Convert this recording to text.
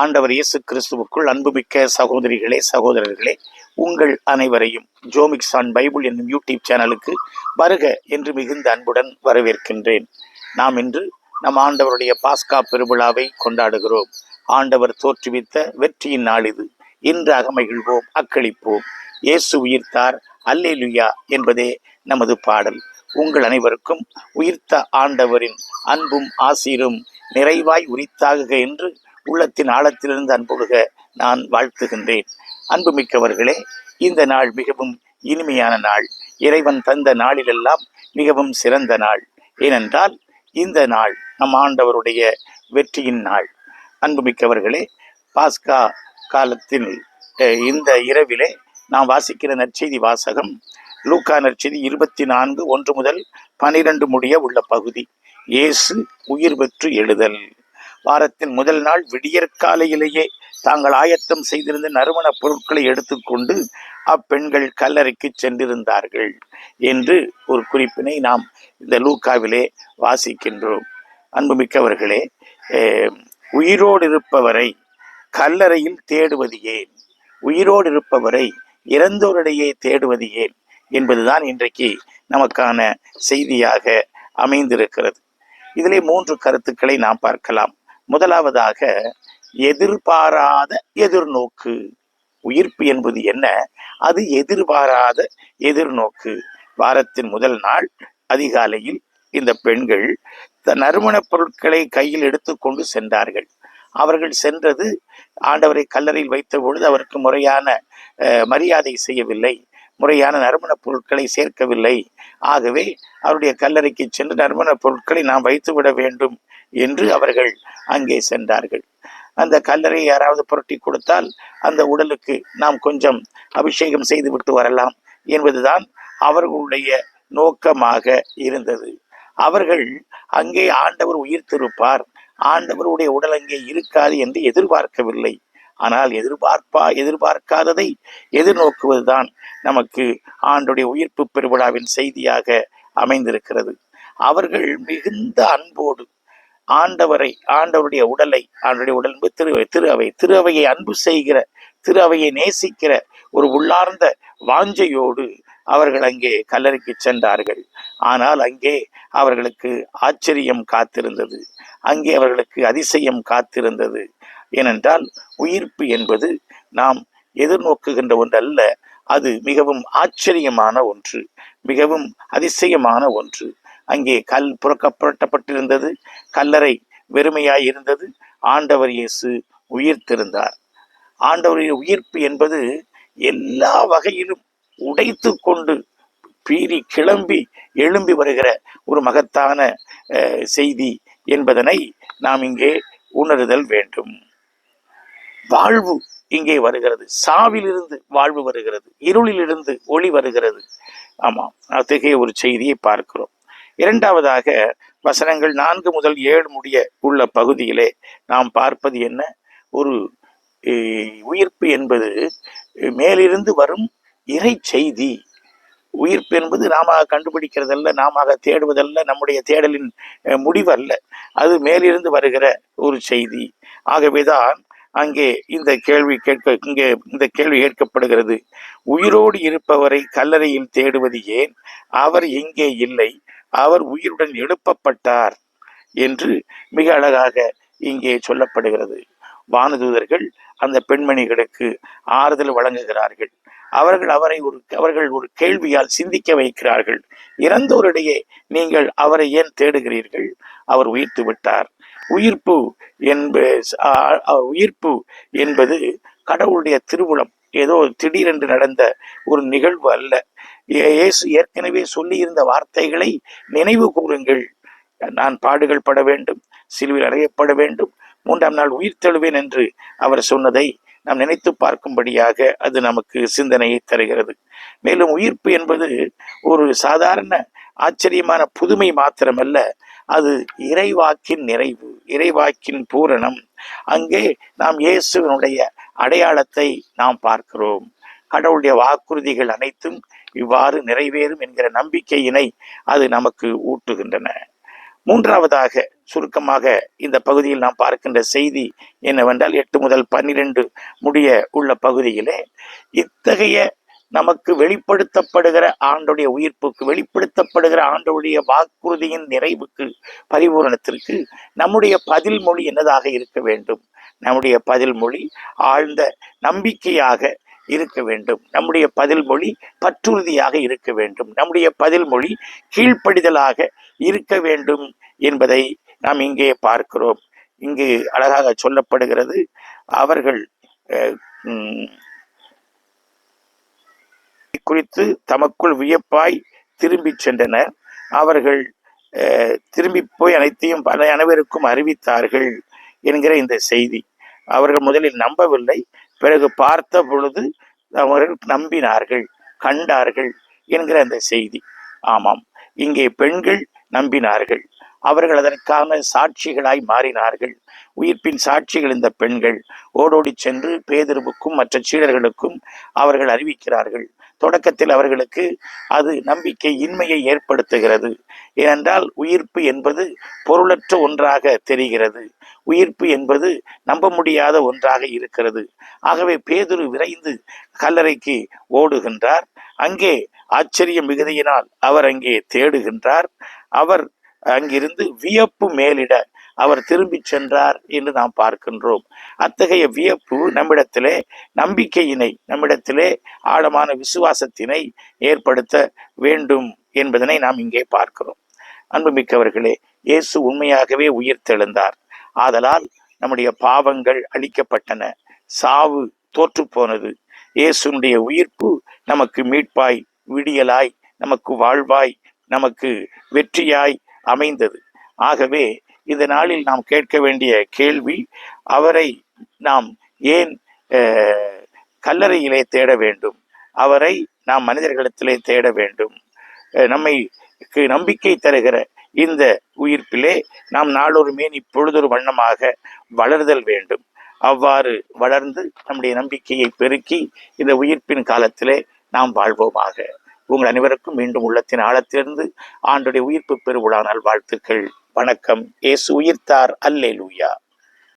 ஆண்டவர் இயேசு கிறிஸ்துவுக்குள் அன்புமிக்க சகோதரிகளே சகோதரர்களே உங்கள் அனைவரையும் ஜோமிக்ஸ் ஆன் பைபிள் என்னும் யூடியூப் சேனலுக்கு வருக என்று மிகுந்த அன்புடன் வரவேற்கின்றேன். நாம் இன்று நம் ஆண்டவருடைய பாஸ்கா பெருவிழாவை கொண்டாடுகிறோம். ஆண்டவர் தோற்றுவித்த வெற்றியின் நாள் இது. இன்று அகமகிழ்வோம் அக்களிப்போம். இயேசு உயிர்த்தார் அல்லேலுயா என்பதே நமது பாடல். உங்கள் அனைவருக்கும் உயிர்த்த ஆண்டவரின் அன்பும் ஆசீரும் நிறைவாய் உரித்தாகுக என்று உள்ளத்தின் ஆழத்திலிருந்து அன்புடுக நான் வாழ்த்துகின்றேன். அன்புமிக்கவர்களே இந்த நாள் மிகவும் இனிமையான நாள். இறைவன் தந்த நாளிலெல்லாம் மிகவும் சிறந்த நாள். ஏனென்றால் இந்த நாள் நம் ஆண்டவருடைய வெற்றியின் நாள். அன்புமிக்கவர்களே பாஸ்கா காலத்தில் இந்த இரவிலே நாம் வாசிக்கிற நற்செய்தி வாசகம் லூக்கா நற்செய்தி இருபத்தி நான்கு ஒன்று முதல் பனிரெண்டு முடிய உள்ள பகுதி. இயேசு உயிர் பெற்று எழுதல். வாரத்தின் முதல் நாள் விடியற்காலையிலேயே தாங்கள் ஆயத்தம் செய்திருந்த நறுமணப் பொருட்களை எடுத்துக்கொண்டு அப்பெண்கள் கல்லறைக்கு சென்றிருந்தார்கள் என்று ஒரு குறிப்பினை நாம் இந்த லூக்காவிலே வாசிக்கின்றோம். அன்புமிக்கவர்களே உயிரோடு இருப்பவரை கல்லறையில் தேடுவது ஏன்? உயிரோடு இருப்பவரை இறந்தோரிடையே தேடுவது ஏன்? என்பதுதான் இன்றைக்கு நமக்கான செய்தியாக அமைந்திருக்கிறது. இதிலே மூன்று கருத்துக்களை நாம் பார்க்கலாம். முதலாவதாக எதிர்பாராத எதிர்நோக்கு. உயிர்ப்பு என்பது என்ன? அது எதிர்பாராத எதிர்நோக்கு. வாரத்தின் முதல் நாள் அதிகாலையில் இந்த பெண்கள் த நறுமணப் பொருட்களை கையில் எடுத்துக்கொண்டு சென்றார்கள். அவர்கள் சென்றது ஆண்டவரை கல்லறையில் வைத்த பொழுது அவருக்கு முறையான மரியாதை செய்யவில்லை. முறையான நறுமணப் பொருட்களை சேர்க்கவில்லை. ஆகவே அவருடைய கல்லறைக்கு சென்று நறுமணப் பொருட்களை நாம் வைத்து விட வேண்டும் என்று அவர்கள் அங்கே சென்றார்கள். அந்த கல்லறை யாராவது புரட்டி கொடுத்தால் அந்த உடலுக்கு நாம் கொஞ்சம் அபிஷேகம் செய்துவிட்டு வரலாம் என்பதுதான் அவர்களுடைய நோக்கமாக இருந்தது. அவர்கள் அங்கே ஆண்டவர் உயிர்த்திருப்பார். ஆண்டவருடைய உடல் அங்கே இருக்காது என்று எதிர்பார்க்கவில்லை. ஆனால் எதிர்பார்ப்பா எதிர்பார்க்காததை எதிர்நோக்குவதுதான் நமக்கு ஆண்டுடைய உயிர்ப்பு பெருவிழாவின் செய்தியாக அமைந்திருக்கிறது. அவர்கள் மிகுந்த அன்போடு ஆண்டவரை ஆண்டவருடைய உடலை ஆண்டவருடைய உடல் என்பது திரு திரு அவை திரு அவையை அன்பு செய்கிற திரு அவையை நேசிக்கிற ஒரு உள்ளார்ந்த வாஞ்சையோடு அவர்கள் அங்கே கல்லறைக்கு சென்றார்கள். ஆனால் அங்கே அவர்களுக்கு ஆச்சரியம் காத்திருந்தது. அங்கே அவர்களுக்கு அதிசயம் காத்திருந்தது. ஏனென்றால் உயிர்ப்பு என்பது நாம் எதிர்நோக்குகின்ற ஒன்றல்ல அது மிகவும் ஆச்சரியமான ஒன்று மிகவும் அதிசயமான ஒன்று. அங்கே கல் புறக்கப்பட்டப்பட்டிருந்தது கல்லறை வெறுமையாய் இருந்தது ஆண்டவர் இயேசு உயிர்த்திருந்தார். ஆண்டவருடைய உயிர்ப்பு என்பது எல்லா வகையிலும் உடைத்து கொண்டு பீறி கிளம்பி எழும்பி வருகிற ஒரு மகத்தான செய்தி என்பதனை நாம் இங்கே உணருதல் வேண்டும். வாழ்வு இங்கே வருகிறது. சாவிலிருந்து வாழ்வு வருகிறது. இருளிலிருந்து ஒளி வருகிறது. ஆமாம் அத்தகைய ஒரு செய்தியை பார்க்கிறோம். இரண்டாவதாக வசனங்கள் நான்கு முதல் ஏழு முடிய உள்ள பகுதியிலே நாம் பார்ப்பது என்ன? ஒரு உயிர்ப்பு என்பது மேலிருந்து வரும் இறை செய்தி. உயிர்ப்பு என்பது நாம கண்டுபிடிக்கிறதல்ல நாம தேடுவதல்ல நம்முடைய தேடலின் முடிவல்ல. அது மேலிருந்து வருகிற ஒரு செய்தி. ஆகவேதான் அங்கே இந்த கேள்வி கேட்க இங்கே இந்த கேள்வி கேட்கப்படுகிறது. உயிரோடு இருப்பவரை கல்லறையில் தேடுவது ஏன்? அவர் எங்கே இல்லை? அவர் உயிருடன் எழுப்பப்பட்டார் என்று மிக அழகாக இங்கே சொல்லப்படுகிறது. வானதூதர்கள் அந்த பெண்மணிகளுக்கு ஆறுதல் வழங்குகிறார்கள். அவர்கள் அவரை ஒரு அவர்கள் ஒரு கேள்வியால் சிந்திக்க வைக்கிறார்கள். இறந்தோரிடையே நீங்கள் அவரை ஏன் தேடுகிறீர்கள்? அவர் உயிர்த்து விட்டார். உயிர்ப்பு என்ப உயிர்ப்பு என்பது கடவுளுடைய திருவுளம். ஏதோ திடீரென்று நடந்த ஒரு நிகழ்வு அல்ல. இயேசு ஏற்கனவே சொல்லியிருந்த வார்த்தைகளை நினைவு கூறுங்கள். நான் பாடுகள் பட வேண்டும் சிலுவில் அறையப்பட வேண்டும் மூன்றாம் நாள் உயிர் தெழுவேன் என்று அவர் சொன்னதை நாம் நினைத்து பார்க்கும்படியாக அது நமக்கு சிந்தனையை தருகிறது. மேலும் உயிர்ப்பு என்பது ஒரு சாதாரண ஆச்சரியமான புதுமை மாத்திரமல்ல அது இறைவாக்கின் நிறைவு. இறைவாக்கின் பூரணம். அங்கே நாம் இயேசுவினுடைய அடையாளத்தை நாம் பார்க்கிறோம். கடவுளுடைய வாக்குறுதிகள் அனைத்தும் இவ்வாறு நிறைவேறும் என்கிற நம்பிக்கையினை அது நமக்கு ஊட்டுகின்றன. மூன்றாவதாக சுருக்கமாக இந்த பகுதியில் நாம் பார்க்கின்ற செய்தி என்னவென்றால் எட்டு முதல் பன்னிரண்டு முடிய உள்ள பகுதியிலே இத்தகைய நமக்கு வெளிப்படுத்தப்படுகிற ஆண்டுடைய உயிர்ப்புக்கு வெளிப்படுத்தப்படுகிற ஆண்டுடைய வாக்குறுதியின் நிறைவுக்கு பரிபூரணத்திற்கு நம்முடைய பதில் மொழி என்னதாக இருக்க வேண்டும்? நம்முடைய பதில் மொழி ஆழ்ந்த நம்பிக்கையாக இருக்க வேண்டும். நம்முடைய பதில் மொழி பற்றுறுதியாக இருக்க வேண்டும். நம்முடைய பதில் மொழி கீழ்ப்படிதலாக இருக்க வேண்டும் என்பதை நாம் இங்கே பார்க்கிறோம். இங்கு அழகாக சொல்லப்படுகிறது அவர்கள் குறித்து தமக்குள் வியப்பாய் திரும்பிச் சென்றனர். அவர்கள் திரும்பி போய் அனைத்தையும் பல அனைவருக்கும் அறிவித்தார்கள் என்கிற இந்த செய்தி. அவர்கள் முதலில் நம்பவில்லை. பிறகு பார்த்த பொழுது அவர்கள் நம்பினார்கள் கண்டார்கள் என்கிற அந்த செய்தி. ஆமாம் இங்கே பெண்கள் நம்பினார்கள். அவர்கள் அதற்கான சாட்சிகளாய் மாறினார்கள். உயிர்ப்பின் சாட்சிகள் இந்த பெண்கள். ஓடோடி சென்று பேதிருவுக்கும் மற்ற சீடர்களுக்கும் அவர்கள் அறிவிக்கிறார்கள். தொடக்கத்தில் அவர்களுக்கு அது நம்பிக்கை இன்மையை ஏற்படுத்துகிறது. ஏனென்றால் உயிர்ப்பு என்பது பொருளற்ற ஒன்றாக தெரிகிறது. உயிர்ப்பு என்பது நம்ப முடியாத ஒன்றாக இருக்கிறது. ஆகவே பேதுரு விரைந்து கல்லறைக்கு ஓடுகின்றார். அங்கே ஆச்சரிய மிகுதியினால் அவர் அங்கே தேடுகின்றார். அவர் அங்கிருந்து வியப்பு மேலிட அவர் திரும்பிச் சென்றார் என்று நாம் பார்க்கின்றோம். அத்தகைய வியப்பு நம்மிடத்திலே நம்பிக்கையினை நம்மிடத்திலே ஆழமான விசுவாசத்தினை ஏற்படுத்த வேண்டும் என்பதனை நாம் இங்கே பார்க்கிறோம். அன்புமிக்கவர்களே இயேசு உண்மையாகவே உயிர்த்தெழுந்தார். ஆதலால் நம்முடைய பாவங்கள் அழிக்கப்பட்டன. சாவு தோற்று போனது. இயேசுனுடைய உயிர்ப்பு நமக்கு மீட்பாய் விடியலாய் நமக்கு வாழ்வாய் நமக்கு வெற்றியாய் அமைந்தது. ஆகவே இந்த நாளில் நாம் கேட்க வேண்டிய கேள்வி அவரை நாம் ஏன் கல்லறையிலே தேட வேண்டும்? அவரை நாம் மனிதர்களிடத்திலே தேட வேண்டும். நம்மை நம்பிக்கை தருகிற இந்த உயிர்ப்பிலே நாம் நாளொரு மேன் இப்பொழுதொரு வண்ணமாக வளர்தல் வேண்டும். அவ்வாறு வளர்ந்து நம்முடைய நம்பிக்கையை பெருக்கி இந்த உயிர்ப்பின் காலத்திலே நாம் வாழ்வோமாக. உங்கள் அனைவருக்கும் மீண்டும் உள்ளத்தின் ஆழத்திலிருந்து ஆண்டுடைய உயிர்ப்பு பெருவிழா வாழ்த்துக்கள் வணக்கம். இயேசு உயிர்த்தார். அல்லேலூயா.